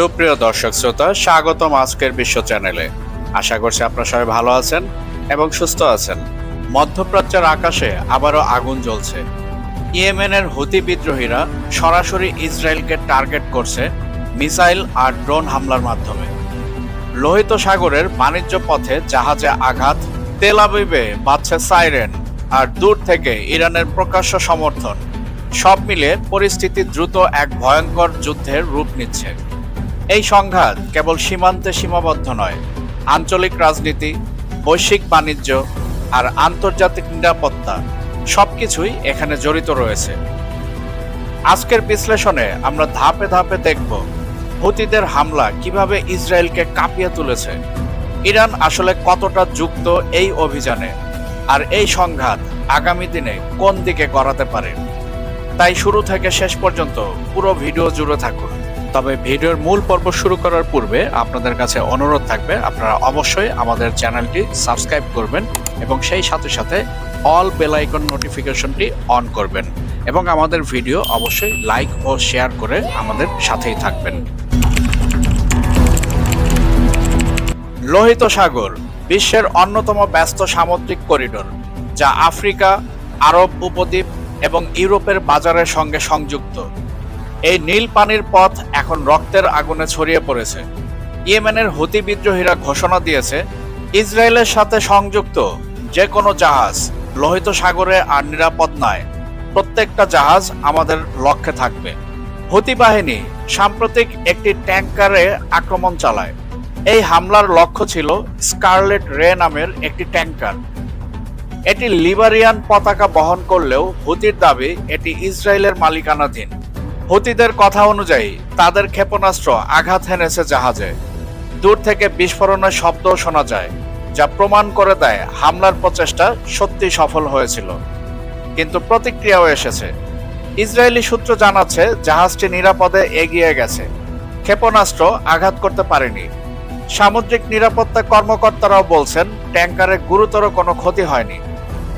সুপ্রিয় দর্শক শ্রোতা, স্বাগতম আজকের বিশ্ব চ্যানেলে। আশা করছি আপনারা সবাই ভালো আছেন এবং সুস্থ আছেন। মধ্যপ্রাচ্যের আকাশে আবারও আগুন জ্বলছে। ইয়েমেনের হুতি বিদ্রোহীরা সরাসরি ইসরায়েলকে টার্গেট করছে মিসাইল আর ড্রোন হামলার মাধ্যমে। লোহিত সাগরের বাণিজ্য পথে জাহাজে আঘাত, তেল আবিবে বাজছে সাইরেন আর দূর থেকে ইরানের প্রকাশ্য সমর্থন। সব মিলে পরিস্থিতি দ্রুত এক ভয়ঙ্কর যুদ্ধের রূপ নিচ্ছে। এই সংঘাত কেবল সীমান্তে সীমাবদ্ধ নয়, আঞ্চলিক রাজনীতি, বৈশ্বিক বাণিজ্য আর আন্তর্জাতিক নিরাপত্তা সবকিছুই এখানে জড়িত রয়েছে। আজকের বিশ্লেষণে আমরা ধাপে ধাপে দেখব হুতিদের হামলা কীভাবে ইসরায়েলকে কাঁপিয়ে তুলেছে, ইরান আসলে কতটা যুক্ত এই অভিযানে, আর এই সংঘাত আগামী দিনে কোন দিকে গড়াতে পারে। তাই শুরু থেকে শেষ পর্যন্ত পুরো ভিডিও জুড়ে থাকুন। তবে ভিডিওর মূল পর্ব শুরু করার পূর্বে আপনাদের কাছে অনুরোধ থাকবে, আপনারা অবশ্যই আমাদের চ্যানেলটি সাবস্ক্রাইব করবেন এবং সেই সাথে সাথে অল বেল আইকন নোটিফিকেশনটি অন করবেন এবং আমাদের ভিডিও অবশ্যই লাইক ও শেয়ার করে আমাদের সাথেই থাকবেন। লোহিত সাগর, বিশ্বের অন্যতম ব্যস্ত সামুদ্রিক করিডোর, যা আফ্রিকা, আরব উপদ্বীপ এবং ইউরোপের বাজারের সঙ্গে সংযুক্ত। এই নীল পানির পথ এখন রক্তের আগুনে ছড়িয়ে পড়েছে। ইয়েমেনের হুতি বিদ্রোহীরা ঘোষণা দিয়েছে, ইসরায়েলের সাথে সংযুক্ত যে কোনো জাহাজ লোহিত সাগরে আর নিরাপদ নয়। প্রত্যেকটা জাহাজ আমাদের লক্ষ্যে থাকবে। হুতি বাহিনী সাম্প্রতিক একটি ট্যাঙ্কারে আক্রমণ চালায়। এই হামলার লক্ষ্য ছিল স্কারলেট রে নামের একটি ট্যাঙ্কার। এটি লিবারিয়ান পতাকা বহন করলেও হুতির দাবি, এটি ইসরায়েলের মালিকানাধীন। হুতিদের কথা অনুযায়ী তাদের ক্ষেপণাস্ত্র আঘাত হেনেছে জাহাজে। দূর থেকে বিস্ফোরণের শব্দও শোনা যায়, যা প্রমাণ করে দেয় হামলার প্রচেষ্টা সত্যি সফল হয়েছিল। কিন্তু প্রতিক্রিয়াও এসেছে। ইসরায়েলি সূত্র জানাচ্ছে জাহাজটি নিরাপদে এগিয়ে গেছে। ক্ষেপণাস্ত্র আঘাত করতে পারেনি। সামুদ্রিক নিরাপত্তা কর্মকর্তারাও বলছেন ট্যাঙ্কারে গুরুতর কোনো ক্ষতি হয়নি।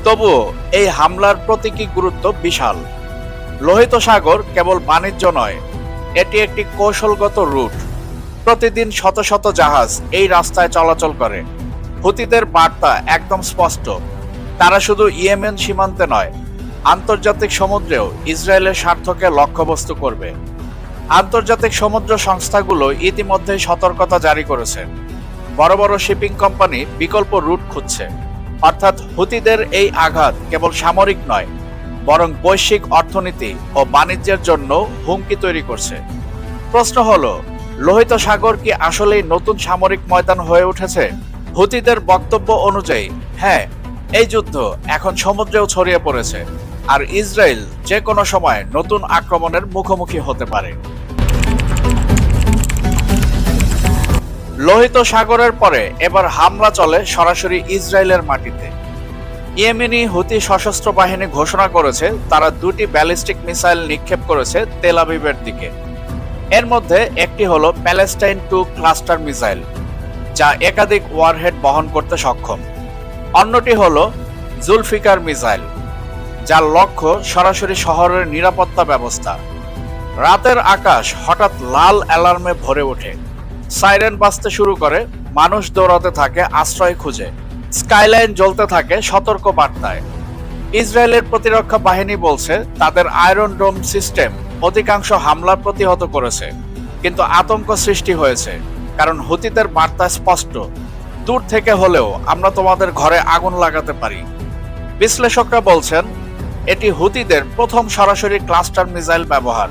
তবুও এই হামলার প্রতীকী গুরুত্ব বিশাল। লোহিত সাগর কেবল বাণিজ্য নয়, এটি একটি কৌশলগত রুট। প্রতিদিন শত শত জাহাজ এই রাস্তায় চলাচল করে। হুতিদের বার্তা একদম স্পষ্ট, তারা শুধু ইয়েমেন সীমান্তে নয়, আন্তর্জাতিক সমুদ্রেও ইসরায়েলের স্বার্থকে লক্ষ্যবস্তু করবে। আন্তর্জাতিক সমুদ্র সংস্থাগুলো ইতিমধ্যেই সতর্কতা জারি করেছে। বড় বড় শিপিং কোম্পানি বিকল্প রুট খুঁজছে, অর্থাৎ হুতিদের এই আঘাত কেবল সামরিক নয় বরং বৈশ্বিক অর্থনীতি ও বাণিজ্যের জন্য হুমকি তৈরি করছে। প্রশ্ন হলো, লোহিত সাগর কি আসলেই নতুন সামরিক ময়দান হয়ে উঠেছে? হুতিদের বক্তব্য অনুযায়ী হ্যাঁ এই যুদ্ধ এখন সমুদ্রেও ছড়িয়ে পড়েছে, আর ইসরায়েল যে কোনো সময় নতুন আক্রমণের মুখোমুখি হতে পারে। লোহিত সাগরের পরে এবার হামলা চলে সরাসরি ইসরায়েলের মাটিতে। ইয়েমেনি হুতি সশস্ত্র বাহিনী ঘোষণা করেছে, তারা দুটি ব্যালিস্টিক মিসাইল নিক্ষেপ করেছে তেল আবিবের দিকে। এর মধ্যে একটি হলো প্যালেস্টাইন টু ক্লাস্টার মিসাইল, যা একাধিক ওয়ারহেড বহন করতে সক্ষম। অন্যটি হলো জুলফিকার মিসাইল, যার লক্ষ্য সরাসরি শহরের নিরাপত্তা ব্যবস্থা। রাতের আকাশ হঠাৎ লাল অ্যালার্মে ভরে ওঠে, সাইরেন বাজতে শুরু করে, মানুষ দৌড়াতে থাকে আশ্রয় খুঁজে। স্কাইলাইন জ্বলতে থাকে সতর্ক বার্তায় ইসরায়েলের প্রতিরক্ষা বাহিনী বলছে, তাদের আয়রন ডোম সিস্টেম অধিকাংশ হামলা প্রতিহত করেছে, কিন্তু আতঙ্ক সৃষ্টি হয়েছে, কারণ হুতিদের বার্তা স্পষ্ট। দূর থেকে হলেও আমরা তোমাদের ঘরে আগুন লাগাতে পারি। বিশ্লেষকরা বলছেন, এটি হুতিদের প্রথম সরাসরি ক্লাস্টার মিসাইল ব্যবহার।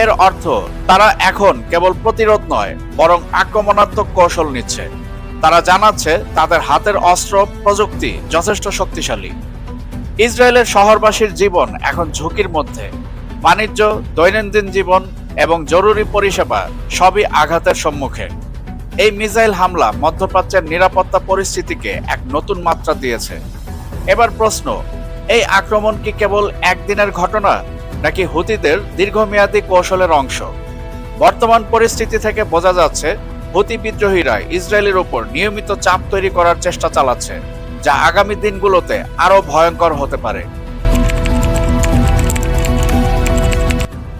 এর অর্থ, তারা এখন কেবল প্রতিরোধ নয়, বরং আক্রমণাত্মক কৌশল নিচ্ছে। তারা জানাচ্ছে তাদের হাতের অস্ত্র প্রযুক্তি যথেষ্ট শক্তিশালী। ইসরায়েলের শহরবাসীর জীবন এখন ঝুঁকির মধ্যে। বাণিজ্য, দৈনন্দিন জীবন এবং জরুরি পরিষেবা সবই আঘাতের সম্মুখে। এই মিসাইল হামলা মধ্যপ্রাচ্যের নিরাপত্তা পরিস্থিতিকে এক নতুন মাত্রা দিয়েছে। এবার প্রশ্ন, এই আক্রমণ কি কেবল একদিনের ঘটনা, নাকি হুতিদের দীর্ঘমেয়াদী কৌশলের অংশ? বর্তমান পরিস্থিতি থেকে বোঝা যাচ্ছে হুতি বিদ্রোহীরা ইসরায়েলের উপর নিয়মিত চাপ তৈরি করার চেষ্টা চালাচ্ছে, যা আগামী দিনগুলোতে আরও ভয়ঙ্কর হতে পারে।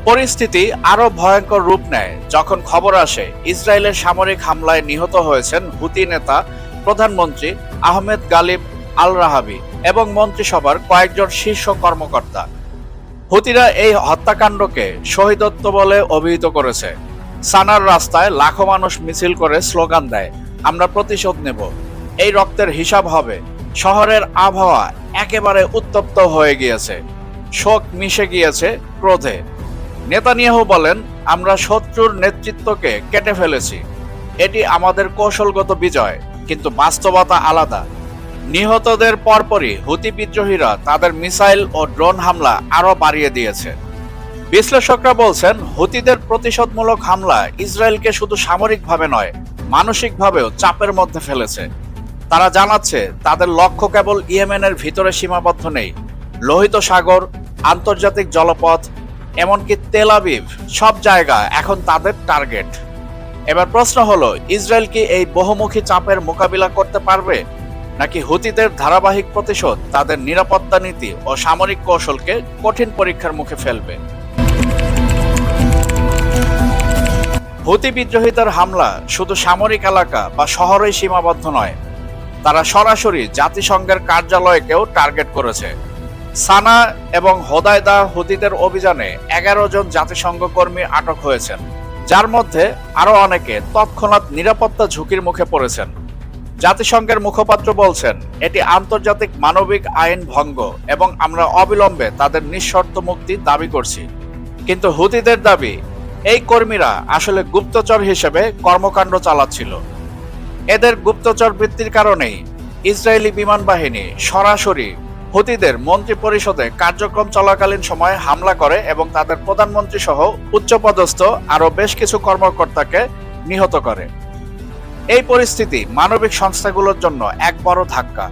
পরিস্থিতি আরও ভয়ঙ্কর রূপ নেয়, যখন খবর আসে ইসরায়েলের সামরিক হামলায় নিহত হয়েছেন হুতি নেতা প্রধানমন্ত্রী আহমেদ গালিব আল রাহাবি এবং মন্ত্রিসভার কয়েকজন শীর্ষ কর্মকর্তা। হুতিরা এই হত্যাকাণ্ডকে শহীদত্ব বলে অভিহিত করেছে। সানার রাস্তায় লাখো মানুষ মিছিল করে স্লোগান দেয়, আমরা প্রতিশোধ নেব। এই রক্তের হিসাব হবে। শহরের আবহাওয়া একেবারে উত্তপ্ত হয়ে গিয়েছে। শোক মিশে গিয়েছে ক্রোধে। নেতানিয়াহু বলেন, আমরা শত্রুর নেতৃত্বকে কেটে ফেলেছি। এটি আমাদের কৌশলগত বিজয়, কিন্তু বাস্তবতা আলাদা। নিহতদের পরপরই হুতি বিদ্রোহীরা তাদের মিসাইল ও ড্রোন হামলা আরও বাড়িয়ে দিয়েছে। বিশ্লেষকরা বলছেন, হুতিদের প্রতিশোধমূলক হামলা ইসরায়েলকে শুধু সামরিকভাবে নয়, মানসিকভাবেও চাপের মধ্যে ফেলেছে। তারা জানাচ্ছে, তাদের লক্ষ্য কেবল ইয়েমেনের ভিতরে সীমাবদ্ধ নেই। লোহিত সাগর, আন্তর্জাতিক জলপথ, এমনকি তেল সব জায়গা এখন তাদের টার্গেট। এবার প্রশ্ন হলো, ইসরায়েল কি এই বহুমুখী চাপের মোকাবিলা করতে পারবে? নাকি হুতিদের ধারাবাহিক প্রতিশোধ তাদের নিরাপত্তা নীতি ও সামরিক কৌশলকে কঠিন পরীক্ষার মুখে ফেলবে? হুতি বিদ্রোহিতার হামলা শুধু সামরিক এলাকা বা শহরেই সীমাবদ্ধ নয়, তারা সরাসরি জাতিসংঘের কার্যালয়কেও টার্গেট করেছে। সানা এবং হোদায়দা হুতিদের অভিযানে এগারো জন জাতিসংঘ কর্মী আটক হয়েছেন, যার মধ্যে আরও অনেকে তৎক্ষণাৎ নিরাপত্তা ঝুঁকির মুখে পড়েছেন। জাতিসংঘের মুখপাত্র বলছেন, এটি আন্তর্জাতিক মানবিক আইন ভঙ্গ এবং আমরা অবিলম্বে তাদের নিঃশর্ত মুক্তি দাবি করছি। কিন্তু হুতিদের দাবি এই কর্মীরা আসলে গুপ্তচর হিসেবে কর্মকাণ্ড চালাচ্ছিল। এদের গুপ্তচর বৃত্তির কারণেই ইসরায়েলি বিমান বাহিনী সরাসরি হুতিদের মন্ত্রী পরিষদে কার্যক্রম চলাকালীন সময়ে হামলা করে এবং তাদের প্রধানমন্ত্রী সহ উচ্চপদস্থ আরও বেশ কিছু কর্মকর্তাকে নিহত করে। এই পরিস্থিতি মানবিক সংস্থাগুলোর জন্য এক বড় ধাক্কা।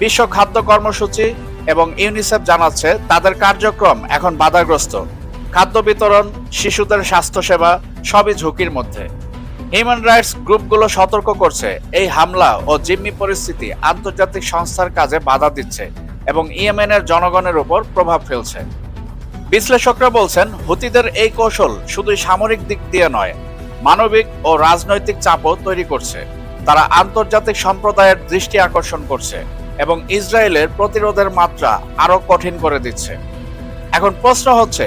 বিশ্ব খাদ্য কর্মসূচি এবং ইউনিসেফ জানাচ্ছে তাদের কার্যক্রম এখন বাধাগ্রস্ত। খাদ্য বিতরণ, শিশুদের স্বাস্থ্যসেবা, সবই ঝুঁকির মধ্যে। হিউম্যান রাইটস গ্রুপগুলো সতর্ক করছে, এই হামলা ও জিম্মি পরিস্থিতি আন্তর্জাতিক সংস্থার কাজে বাধা দিচ্ছে এবং ইয়েমেনের জনগণের উপর প্রভাব ফেলছে। বিশ্লেষকরা বলছেন, হুতিদের এই কৌশল শুধু সামরিক দিক দিয়ে নয়, মানবিক ও রাজনৈতিক চাপও তৈরি করছে। তারা আন্তর্জাতিক সম্প্রদায়ের দৃষ্টি আকর্ষণ করছে এবং ইসরায়েলের প্রতিরোধের মাত্রা আরও কঠিন করে দিচ্ছে। এখন প্রশ্ন হচ্ছে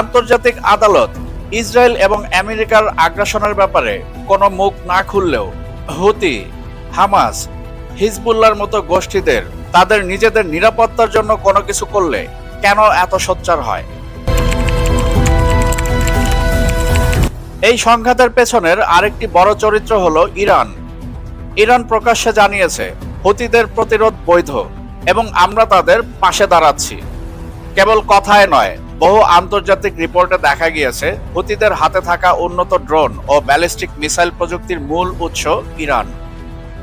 আন্তর্জাতিক আদালত ইসরায়েল এবং আমেরিকার আগ্রাসনের ব্যাপারে কোনো মুখ না খুললেও হুতি, হামাস হিজবুল্লার মতো গোষ্ঠীদের তাদের নিজেদের নিরাপত্তার জন্য কোনো কিছু করলে কেন এত সোচ্চার হয়? এই সংঘাতের পেছনের আরেকটি বড় চরিত্র হল ইরান। ইরান প্রকাশ্যে জানিয়েছে, হুতিদের প্রতিরোধ বৈধ এবং আমরা তাদের পাশে দাঁড়াচ্ছি। কেবল কথায় নয় বহু আন্তর্জাতিক রিপোর্টে দেখা গিয়েছে, হুতিদের হাতে থাকা উন্নত ড্রোন ও ব্যালিস্টিক মিসাইল প্রযুক্তির মূল উৎস ইরান।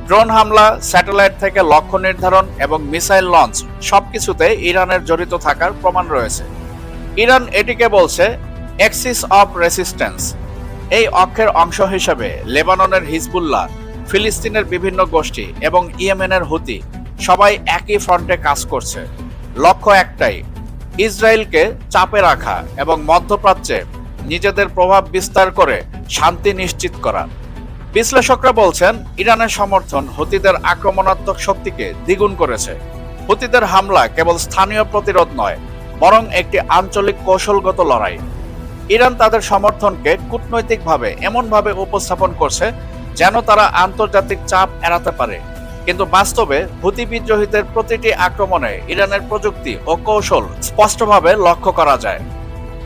ড্রোন হামলা, স্যাটেলাইট থেকে লক্ষ্য নির্ধারণ এবং মিসাইল লঞ্চ সবকিছুতে ইরানের জড়িত থাকার প্রমাণ রয়েছে। ইরান এটিকে বলছে এক্সিস অফ রেসিস্ট্যান্স এই অক্ষের অংশ হিসেবে লেবাননের হিজবুল্লাহ, ফিলিস্তিনের বিভিন্ন গোষ্ঠী এবং ইয়েমেনের হুতি সবাই একই ফ্রন্টে কাজ করছে। লক্ষ্য একটাই ইসরায়েলকে চাপে রাখা এবং মধ্যপ্রাচ্যে নিজেদের প্রভাব বিস্তার করে শান্তি নিশ্চিত করা। বিশ্লেষকরা বলছেন, ইরানের সমর্থন হুতিদের আক্রমণাত্মক শক্তিকে দ্বিগুণ করেছে। হুতিদের হামলা কেবল স্থানীয় প্রতিরোধ নয়, বরং একটি আঞ্চলিক কৌশলগত লড়াই। ইরান তাদের সমর্থনকে কূটনৈতিকভাবে এমনভাবে উপস্থাপন করছে যেন তারা আন্তর্জাতিক চাপ এড়াতে পারে। কিন্তু বাস্তবে হুতি বিদ্রোহীদের প্রতিটি আক্রমণে ইরানের প্রযুক্তি ও কৌশল স্পষ্টভাবে লক্ষ্য করা যায়।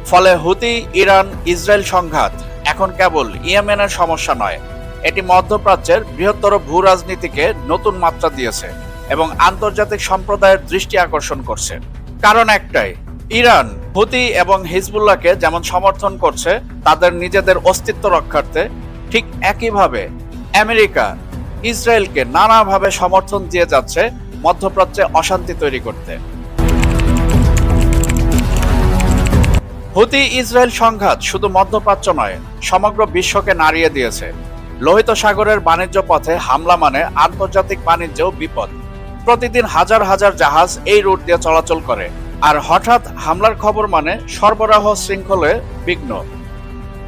ফলে হুতি, ইরান, ইসরায়েল সংঘাত এখন কেবল ইয়েমেনের সমস্যা নয়, এটি মধ্যপ্রাচ্যের বৃহত্তর ভূ রাজনীতিকে নতুন মাত্রা দিয়েছে এবং আন্তর্জাতিক সম্প্রদায়ের দৃষ্টি আকর্ষণ করছে। কারণ একটাই, ইরান, হুতি এবং হিজবুল্লাহকে যেমন সমর্থন করছে, তাদের নিজেদের অস্তিত্ব রক্ষার্থে ঠিক একইভাবে আমেরিকা ইসরায়েলকে নানাভাবে সমর্থন দিয়ে যাচ্ছে মধ্যপ্রাচ্যে অশান্তি তৈরি করতে। হুতি ইসরায়েল সংঘাত শুধু মধ্যপ্রাচ্য নয়, সমগ্র বিশ্বকে নাড়িয়ে দিয়েছে। লোহিত সাগরের বাণিজ্য পথে হামলা মানে আন্তর্জাতিক বাণিজ্যেও বিপদ। প্রতিদিন হাজার হাজার জাহাজ এই রুট দিয়ে চলাচল করে, আর হঠাৎ হামলার খবর মানে সরবরাহ শৃঙ্খলে বিঘ্ন।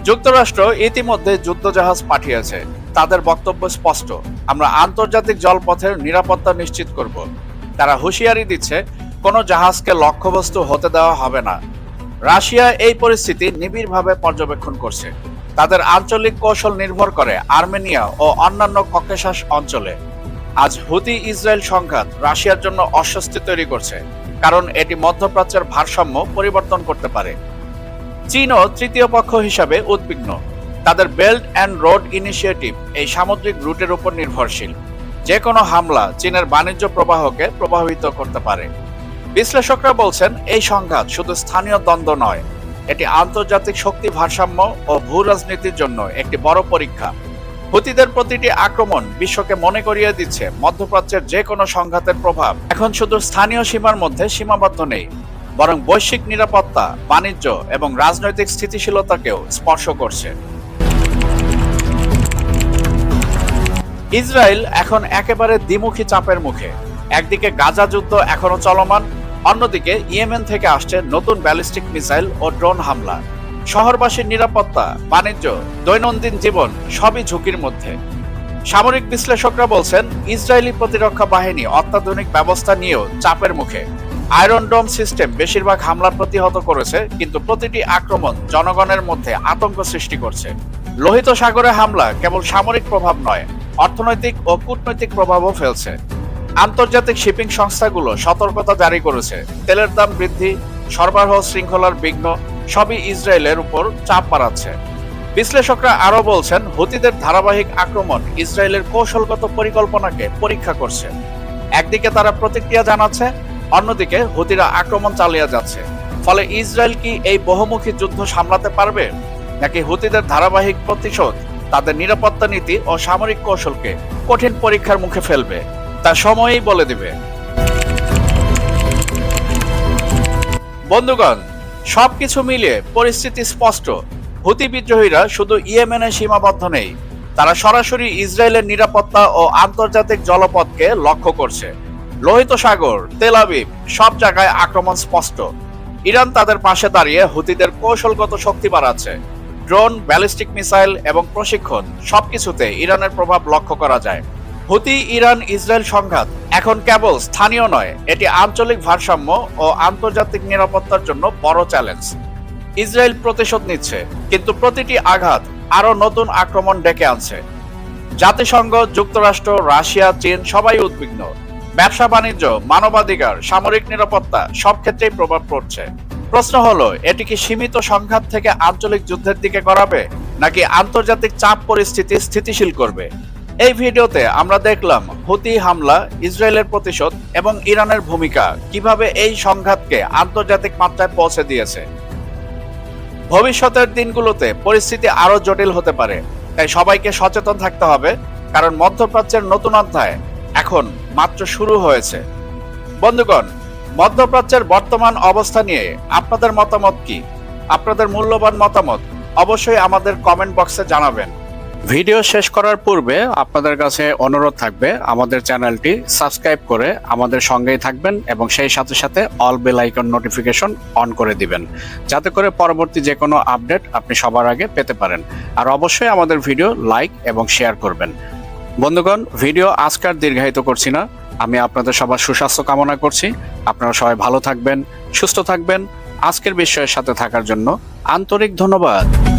যুক্তরাষ্ট্র ইতিমধ্যে যুদ্ধজাহাজ পাঠিয়েছে। তাদের বক্তব্য স্পষ্ট। আমরা আন্তর্জাতিক জলপথের নিরাপত্তা নিশ্চিত করব। তারা হুঁশিয়ারি দিচ্ছে, কোনো জাহাজকে লক্ষ্যবস্তু হতে দেওয়া হবে না। রাশিয়া এই পরিস্থিতি নিবিড়ভাবে পর্যবেক্ষণ করছে। তাদের আঞ্চলিক কৌশল নির্ভর করে আর্মেনিয়া ও অন্যান্য ককেশাস অঞ্চলে। আজ হুতি ইসরায়েল সংঘাত রাশিয়ার জন্য অস্বস্তি তৈরি করছে, কারণ এটি মধ্যপ্রাচ্যের ভারসাম্য পরিবর্তন করতে পারে। চীনও তৃতীয় পক্ষ হিসাবে উদ্বিগ্ন। তাদের বেল্ট অ্যান্ড রোড ইনিশিয়েটিভ এই সামুদ্রিক রুটের উপর নির্ভরশীল। যে কোনো হামলা চীনের বাণিজ্য প্রবাহকে প্রভাবিত করতে পারে। বিশ্লেষকরা বলছেন, এই সংঘাত শুধু স্থানীয় দ্বন্দ্ব নয়, এটি আন্তর্জাতিক শক্তি ভারসাম্য ও ভূ রাজনীতির জন্য একটি বড় পরীক্ষা। হুতিদের প্রতিটি আক্রমণ বিশ্বকে মনে করিয়ে দিচ্ছে মধ্যপ্রাচ্যের যে কোনো সংঘাতের প্রভাব। এখন শুধু স্থানীয় সীমার মধ্যে সীমাবদ্ধ নেই, বরং বৈশ্বিক নিরাপত্তা, বাণিজ্য এবং রাজনৈতিক স্থিতিশীলতাকেও স্পর্শ করছে। ইসরায়েল এখন একেবারে দ্বিমুখী চাপের মুখে। একদিকে গাজা যুদ্ধ এখনও চলমান, অন্যদিকে ইয়েমেন থেকে আসছে নতুন ব্যালিস্টিক মিসাইল ও ড্রোন হামলা। শহরবাসীর নিরাপত্তা, বাণিজ্য, দৈনন্দিন জীবন সবই ঝুঁকির মধ্যে। সামরিক বিশ্লেষকরা বলছেন, ইসরায়েলি প্রতিরক্ষা বাহিনী অত্যাধুনিক ব্যবস্থা নিয়েও চাপের মুখে। আয়রন ডোম সিস্টেম বেশিরভাগ হামলা প্রতিহত করেছে, কিন্তু প্রতিটি আক্রমণ জনগণের মধ্যে আতঙ্ক সৃষ্টি করছে। লোহিত সাগরে হামলা কেবল সামরিক প্রভাব নয় অর্থনৈতিক ও কূটনৈতিক প্রভাবও ফেলছে। আন্তর্জাতিক শিপিং সংস্থাগুলো সতর্কতা জারি করেছে। তেলের দাম বৃদ্ধি, সরবরাহ শৃঙ্খলার বিঘ্ন সবই ইসরায়েলের উপর চাপ বাড়াচ্ছে। বিশ্লেষকরা আরও বলছেন, হুতিদের ধারাবাহিক আক্রমণ ইসরায়েলের কৌশলগত পরিকল্পনাকে পরীক্ষা করছে। একদিকে তারা প্রতিক্রিয়া জানাচ্ছে, অন্যদিকে হুতিরা আক্রমণ চালিয়ে যাচ্ছে। ফলে ইসরায়েল কি এই বহুমুখী যুদ্ধ সামলাতে পারবে? নাকি হুতিদের ধারাবাহিক প্রতিশোধ তাদের নিরাপত্তা নীতি ও সামরিক কৌশলকে কঠিন পরীক্ষার মুখে ফেলবে। তা সময়ই বলে দিবে। বন্ধুগণ, সবকিছু মিলিয়ে পরিস্থিতি স্পষ্ট। হুতি বিদ্রোহীরা শুধু ইয়েমেনে সীমাবদ্ধ নেই, তারা সরাসরি ইসরায়েলের নিরাপত্তা ও আন্তর্জাতিক জলপথকে লক্ষ্য করছে। লোহিত সাগর, তেল আবিব, সব জায়গায় আক্রমণ স্পষ্ট। ইরান তাদের পাশে দাঁড়িয়ে হুতিদের কৌশলগত শক্তি বাড়াচ্ছে। ড্রোন, ব্যালিস্টিক মিসাইল এবং প্রশিক্ষণ সবকিছুতে ইরানের প্রভাব লক্ষ্য করা যায়। হুতি, ইরান, ইসরায়েল সংঘাত এখন কেবল স্থানীয় নয়, এটি আঞ্চলিক ভারসাম্য ও আন্তর্জাতিক নিরাপত্তার জন্য বড় চ্যালেঞ্জ। ইসরায়েল প্রতিশোধ নিচ্ছে, কিন্তু প্রতিটি আঘাত আরও নতুন আক্রমণ ডেকে আনছে। জাতিসংঘ, যুক্তরাষ্ট্র, রাশিয়া, চীন সবাই উদ্বিগ্ন। ব্যবসা বাণিজ্য মানবাধিকার, সামরিক নিরাপত্তা সব ক্ষেত্রেই প্রভাব পড়ছে। প্রশ্ন হলো, এটি কি সীমিত সংঘাত থেকে আঞ্চলিক যুদ্ধের দিকে করাবে নাকি আন্তর্জাতিক চাপ পরিস্থিতি স্থিতিশীল করবে? এই ভিডিওতে আমরা দেখলাম হুতি হামলা, ইসরায়েলের প্রতিশোধ এবং ইরানের ভূমিকা, কীভাবে এই সংঘাতকে আন্তর্জাতিক মাত্রায় পৌঁছে দিয়েছে। ভবিষ্যতের দিনগুলোতে পরিস্থিতি আরও জটিল হতে পারে, তাই সবাইকে সচেতন থাকতে হবে, কারণ মধ্যপ্রাচ্যের নতুন অধ্যায় এখন মাত্র শুরু হয়েছে। বন্ধুগণ মধ্যপ্রাচ্যের বর্তমান অবস্থা নিয়ে আপনাদের মতামত কি? আপনাদের মূল্যবান মতামত অবশ্যই আমাদের কমেন্ট বক্সে জানাবেন। ভিডিও শেষ করার পূর্বে আপনাদের কাছে অনুরোধ থাকবে, আমাদের চ্যানেলটি সাবস্ক্রাইব করে আমাদের সঙ্গেই থাকবেন এবং সেই সাথে সাথে all bell icon notification on করে দিবেন, যাতে করে পরবর্তী যে কোনো আপডেট আপনি সবার আগে পেতে পারেন। আর অবশ্যই আমাদের ভিডিও লাইক এবং শেয়ার করবেন। বন্ধুগণ, ভিডিও আজকার দীর্ঘায়িত করছি না। আমি আপনাদের সবার সুস্বাস্থ্য কামনা করছি। আপনারা সবাই ভালো থাকবেন, সুস্থ থাকবেন। আজকের বিষয়ের সাথে থাকার জন্য আন্তরিক ধন্যবাদ।